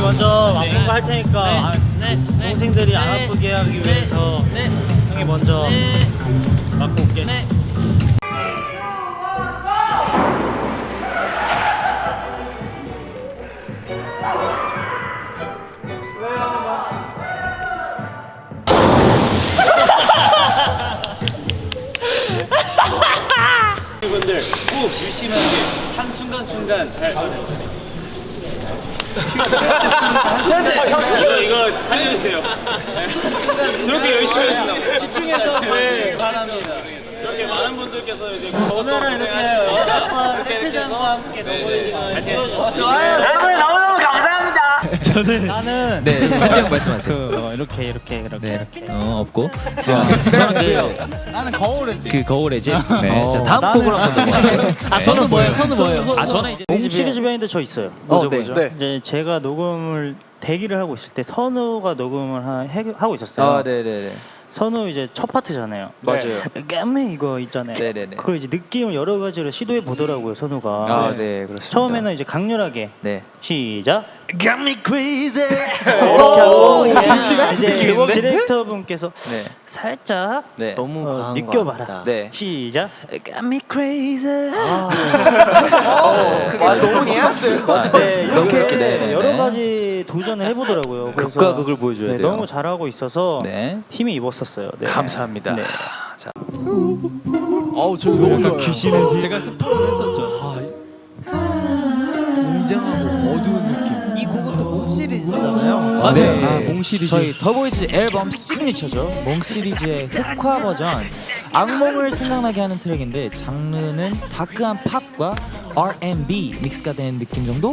형이 먼저 막는 거할 테니까 아, 네, 네, 동생들이 안 네, 아프게 하기 네, 위해서 네, 형이 먼저 네, 맞고 올게. 네. 분들 꼭 유심하게 한 순간 순간 잘 이거 이거 살려주세요. 저렇게 열심히 하신다고 집중해서 네, 바랍니다. 저렇게 많은 분들께서 이제 오늘은 이렇게 아빠 세트장과 함께 너보이지가 이렇게 저는 나는 네, 한정 말씀하세요. 그 어, 이렇게 이렇게 이렇게 네, 이렇게 어 없고. 자, 저는 나는 거울의 집. 그 거울의 집. 네, 자 다음 나는- 곡으로 한번 넘어갈게요. 아 손은 뭐예요? 손은 뭐예요? 아 저는 이제 공 시리즈 배인데 저 있어요. 어, 네. 네. 이제 제가 녹음을 대기를 하고 있을 때 선우가 녹음을 하, 해- 하고 있었어요. 아, 네, 네, 네. 선우 이제 첫 파트잖아요. 맞아요. 깜메 이거 있잖아요. 네 네 네. 그걸 이제 느낌을 여러 가지로 시도해 보더라고요 선우가. 아, 네, 그렇습니다. 처음에는 이제 강렬하게 네. 시작. Got me crazy. 이렇게 하고 이제 느낌인데? 디렉터 분께서 네. 살짝 네. 너무 너무 과한 느껴봐라. 같다. 네. 시작. Got me crazy. 아 너무 심한데. 네, 이렇게 이렇게, 네, 네, 여러 네. 가지 도전을 해보더라고요. 그래서 극과 극을 보여줘야 네, 돼요. 너무 잘하고 있어서 네. 힘이 입었었어요. 네. 감사합니다. 네. 자, 어우 저 너무 좋아요. 귀신의 제가 스포를 했었죠. 굉장하고 어두운 느낌. 시리즈잖아요. 맞아요. 네. 아, 몽 시리즈. 저희 더보이즈 앨범 시그니처죠. 몽 시리즈의 흑화 버전. 악몽을 생각나게 하는 트랙인데 장르는 다크한 팝과 R&B 믹스가 된 느낌 정도?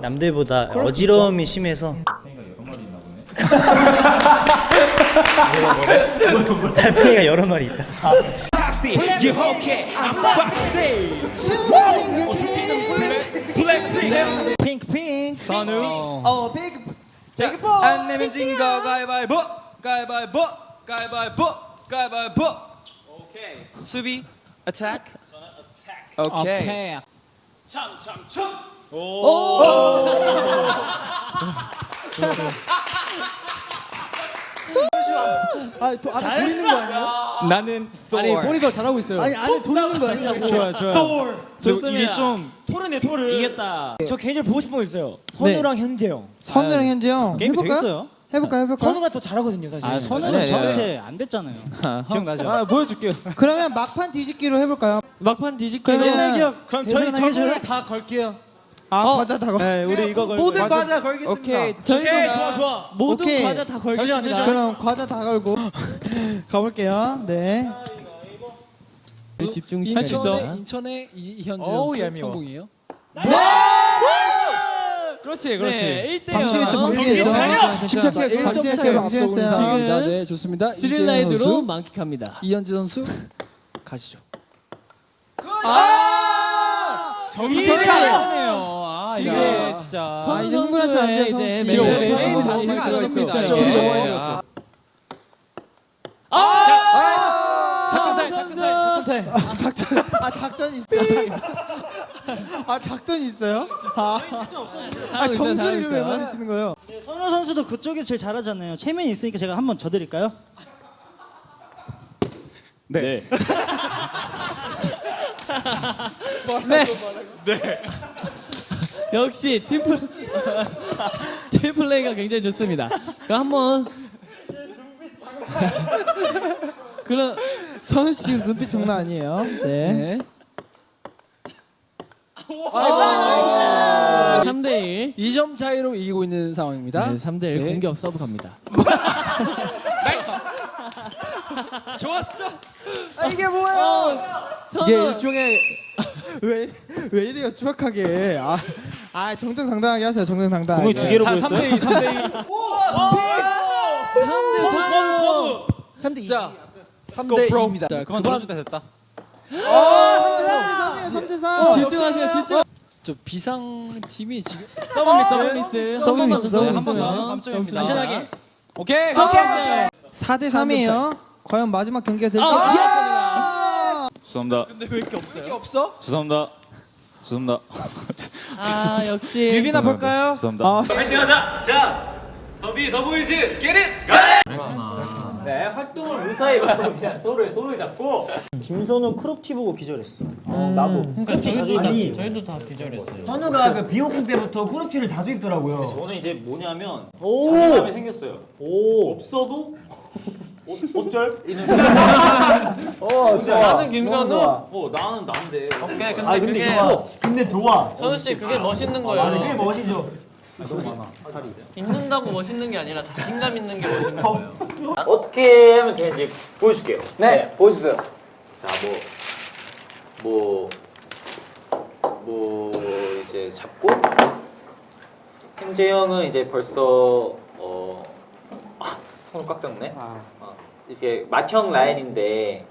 남들보다 어지러움이 심해서 달팽이가 여러 마리 있다. 핑크 핑크 어 빅. 제이크 안 내면 진거 가위바위보. 가위바위보. 가위바위보. 가위바위보. 오케이. 수비. 어택. 오케이. 아니 도, 안에 돌리는 거 아니야? 나는 아니 보니까 잘하고 있어요. 아니 안에 돌리는 거 아니냐고. 좋아요, 좋아요. 좋습니다. 이게 좀 토르네 토르. 이겼다. 저 개인적으로 보고 싶은 거 있어요. 선우랑 현재 형. 선우랑 현재 형 게임이 해볼까요? 되겠어요? 해볼까요? 해볼까요? 선우가 더 잘하거든요 사실. 아 선우는 네, 네, 저한테 안 됐잖아요. 기억나죠? 아 보여줄게요. 그러면 막판 뒤집기로 해볼까요? 막판 뒤집기. 그러면 옛날 기억. 그럼 저희? 전부를 다 걸게요. 아 어. 과자 다고. 네, 우리 이거 걸. 모든 과자 걸겠습니다. 오케이. 오케이 좋아 좋아. 모든 오케이. 과자 다 걸겠습니다. 그럼 과자 다 걸고 가볼게요. 네. 집중 시간이 있어. 인천의 이현재 어우, 선수 얄미워. 성공이에요. 그렇지, 네, 1대 0. 방심했죠, 방심했죠. 침착해서 방심했어요, 방심했어요. 지금 네, 좋습니다. 스릴라이드로 선수, 만끽합니다. 이현지 선수 가시죠. 정신이 선수. 차네요. 아. 이게 진짜. 아 이제 흥분하시면 안 돼요. 지금 네, 게임 네, 자체가 네. 정황이었어. 작전 타임, 작전 타임, 작전 타임. 아 작전이 있어. 아, 작전. 아 작전이 있어요? 아, 아 정수리를 왜 만드시는 거예요? 네, 선우 선수도 그쪽에서 제일 잘하잖아요. 체면이 있으니까 제가 한번 져드릴까요? 네. 역시 팀플 팀플레이가 굉장히 좋습니다. 그럼 한번 그럼 선우 씨 지금 눈빛 장난 아니에요. 네. 네. 3대 1. 2점 차이로 이기고 있는 상황입니다. 네, 3대 1 네. 공격 서브 갑니다. 좋았어. 아 이게 뭐예요? 이게 선우 일종의 왜 왜 이래요 추악하게? 아, 아 정정당당하게 하세요. 정정당당하게. 공을 두 개로 보였어요? 3대 2, 3대 2. 3대 2. 자, 3대 2입니다. 자, 그만 때 됐다. 3대 3. 집중하세요. 집중. 저 비상 팀이 지금 서브미스 서브미스 서브미스, 서브미스. 한번 더. 감점입니다. 안전하게. 오케이. 오케이. 4대 3이에요. 과연 마지막 경기가 될지. 아, 죄송합니다. 근데 왜 이렇게 없어요? 이렇게 없어? 죄송합니다. 죄송합니다. 아 역시 뮤비나 볼까요? 죄송합니다. 아, 파이팅 하자. 자, 더비 더보이즈 get it. 네, 활동을 무사히 그냥 서로의 손을 잡고 김선우 크롭티 보고 기절했어. 나도. 크롭티 자주 입니 저희도 다 기절했어요. 선우가 그 비오픈 때부터 쿠르티를 자주 입더라고요. 저는 이제 뭐냐면 오. 자신감이 생겼어요. 오. 없어도 옷, 옷절 이는 어, 좋아. 나는 김선우. 어 나는 난데. 오케이 근데 아 근데 그게 있어. 근데 좋아. 선우 씨 그게 멋있는 거예요. 아, 그게 멋이죠. 있는다고 멋있는 게 아니라 자신감 있는 게 멋있는 거예요. 어떻게 하면 되는지 보여줄게요. 네, 보여주세요. 자, 뭐, 뭐, 뭐 이제 잡고 현재 형은 이제 벌써 어, 아, 손을 꽉 잡네. 어, 이게 맏형 라인인데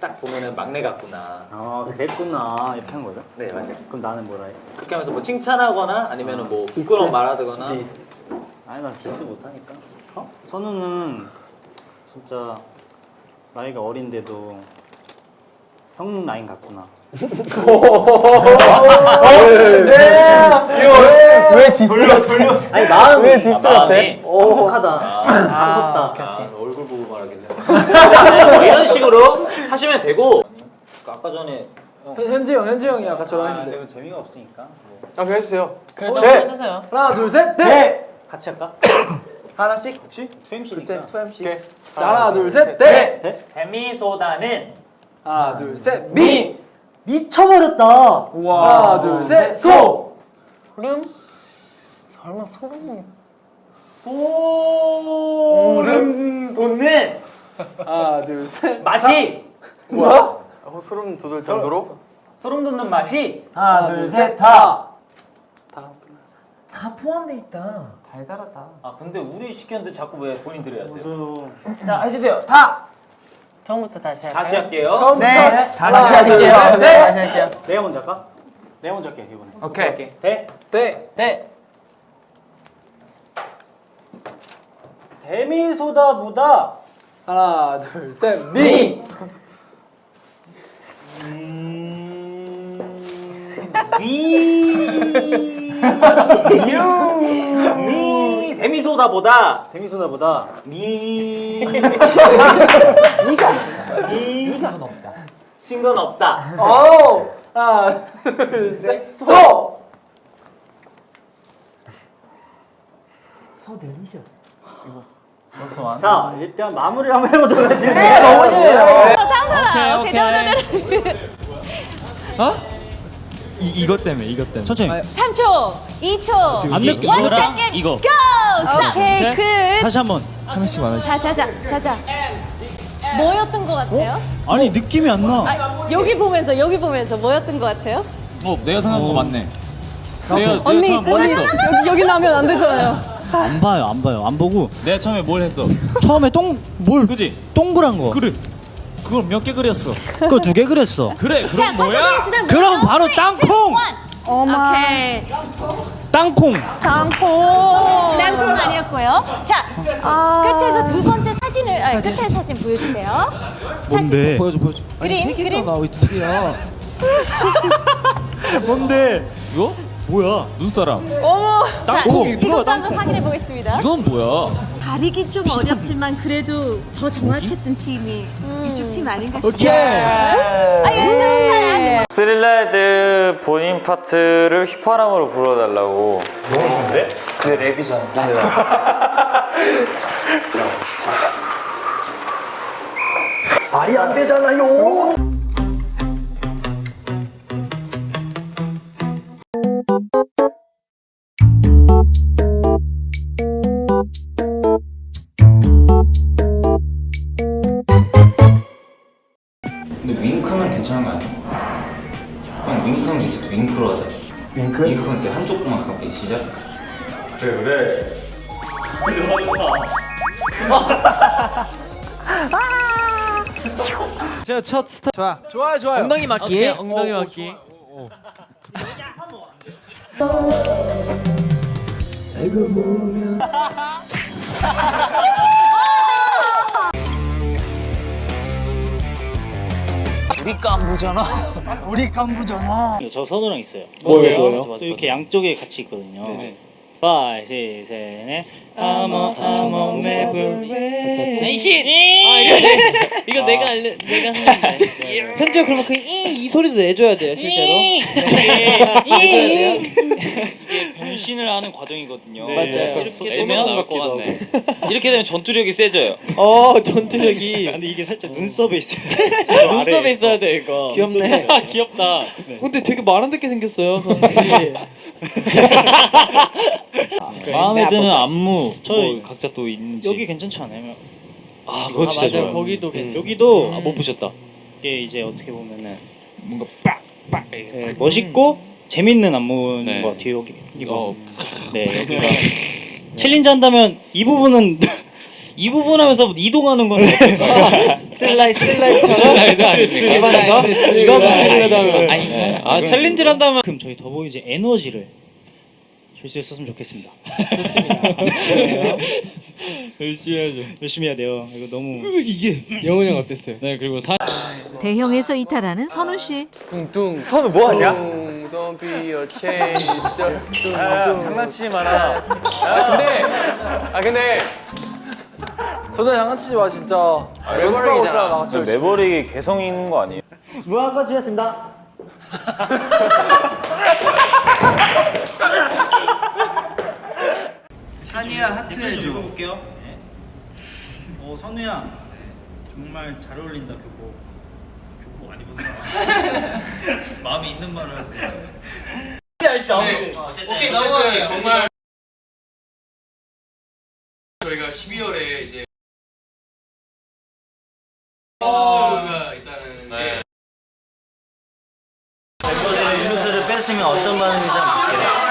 딱 보면은 막내 같구나. 아 그랬구나 이렇게 한 거죠? 네 맞아요. 그럼 나는 뭐라 해? 그렇게 하면서 뭐 칭찬하거나 아니면은 뭐 부끄러운 말하거나 디스. 아니 난 디스 못하니까. 어? 선우는 진짜 나이가 어린데도 형 라인 같구나. 왜 디스? 돌려 돌려. 아니 마음 왜 디스 같아? 성숙하다. 무섭다. 아, 얼굴 보고 말하길래 뭐 이런 식으로 하시면 되고 아까 전에 현지 형, 현지 형이 아까 저랑 아, 했는데. 근데 재미가 없으니까. 뭐. 아, 그럼 해주세요. 그래도 네. 해주세요. 하나, 둘, 셋, 네. 같이 할까? 하나씩. 그렇지? 2MC니까. 2MC. 자, 하나, 둘, 셋, 네. 돼? 데미소다는 하나, 둘, 셋, 미. 미쳐버렸다. 하나, 둘, 셋, 소. 소름 돋는 하나, 둘, 셋. 맛이 뭐야? 소름 돋을 정도로? 소름 돋는 맛이 하나, 둘, 셋, 다. 다 포함돼 있다. 달달하다. 아 근데 우리 시켰는데 자꾸 왜 본인들이 하세요? 자 해주세요. 다 처음부터 다시 할까요? 다시 할게요. 네. 다시 할게요. 네. 다시 할게요. 내가 먼저 할까? 내가 먼저 할게 이번에. 오케이. 대 네. 대. 데미소다보다 하나, 둘, 셋, 미. 미 데미 소다보다 데미소다보다 미 미가 없다. 신건 없다. 오. 하나, 둘, 셋, 소. 자 일단 마무리를 한번 해보도록 하죠. 네, 너무 싫어요. 오케이 오케이. 이 이것 때문에 이것 때문에. 천천히. 3초, 2초, 안 느껴. 원 이거랑 세컨드, 이거. 고! 오케이, 끝. 다시 한번. 하나씩 하나씩. 자, 자, 자, 자, 자. 뭐였던 것 같아요? 아니 느낌이 안 나. 아, 여기 보면서, 여기 보면서 뭐였던 것 같아요? 어, 내가 생각한 거 맞네. 내가, 내가 언니, 처음 뭘 했어? 여기, 여기 나면 안 되잖아요. 안 봐요, 안 봐요, 안 보고 내가 처음에 뭘 했어? 처음에 똥 뭘? 그지? 동그란 거. 그래. 그걸 몇 개 그렸어? 그거 두 개 그렸어. 그래, 자, 그럼 뭐야? 그럼 바로 땅콩! 어마. 오케이. 땅콩. 땅콩. 땅콩 아니었고요. 자, 끝에서 두 번째 사진을, 아, 끝에 사진 보여주세요. 뭔데? 보여줘 보여줘. 그림, 그림. 왜두 개야? 뭔데? 이거? 뭐야? 눈사람. 어머. 땅콩. 자, 이것도 한번 확인해 보겠습니다. 이건 뭐야? 가리기 좀 어렵지만 그래도 더 정확했던 팀이 팀 아닌가 싶어요. 오케이. 아유, 잘하죠. 스릴라이드 본인 파트를 휘파람으로 불러달라고. 말이 안 되잖아요. 가게 시작. 그래 그래. 제가 첫 스타. 좋아. 좋아요 좋아요. 엉덩이 맞기. 엉덩이 맞기. 우리 깐부잖아. 저 선우랑 있어요. 뭐예요? 뭐예요? 또 이렇게 양쪽에 같이 있거든요. 파이, 시, 셋, 넷. I'm a, I'm a Maverick. 이신. 아 이거 이거 내가 알려 내가 하는 건데. 현재 그러면 그 이 이 소리도 내줘야 돼요 실제로. 이게 변신을 하는 과정이거든요. 네. 맞아요. 약간 이렇게 애매한 되면 것 같기도 하고. 이렇게 되면 전투력이 세져요. 어 전투력이. 근데 이게 살짝 눈썹에 있어요. 눈썹에 있어야 돼 이거. 귀엽네. 아, 귀엽다. 근데 되게 말안 듣게 생겼어요 선우 씨. 마음에 드는 안무 저희- 뭐 각자 또 있는지 여기 괜찮지 않아요? 아 그거 진짜 좋아요 거기도 음, 여기도 아, 못 보셨다 이게 이제 어떻게 보면은 뭔가 빡빡 네, 멋있고 재밌는 안무인 네. 것 같아요 여기 이거. 어, 네 여기가 챌린지 한다면 이 부분은 이 부분 하면서 이동하는 건 슬라이 슬라이드처럼 일반인가? 이거 슬라이드 아니 아 챌린지를 한다면 그럼 저희 더보이즈 에너지를 줄 수 있었으면 좋겠습니다. 열심히 해야죠 열심히 해야 돼요. 이거 너무 영훈이 형 어땠어요? 네 그리고 사 대형에서 이탈하는 선우 씨. 뚱뚱. 선우 뭐 하냐? 뚱, Don't be a chaser. 뚱, 아, 뚱. 장난치지 마라. 아 근데 아 근데 저도 장난치지 마 진짜. 연습하고 있잖아. 나 지금 매버릭이 개성 있는 거 아니에요? 무화과 주였습니다. 찬이야 하트 해줘 볼게요. 어 선우야 정말 잘 어울린다 교복. 교복 안 입었나? 마음에 있는 말을 하세요. 아시죠? 오케이 어쨌든 정말 저희가 12월에 이제 콘서트가 있다는 게 멤버들의 음료수를 뺐으면 어떤 반응인지 한번 볼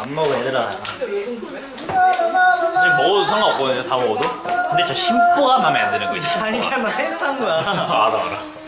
안 먹어 얘들아. 사실 먹어도 상관없거든요. 다 먹어도. 근데 저 심보가 마음에 안 드는 거지. 아니 그냥 나 테스트 한 거야. 알아 알아.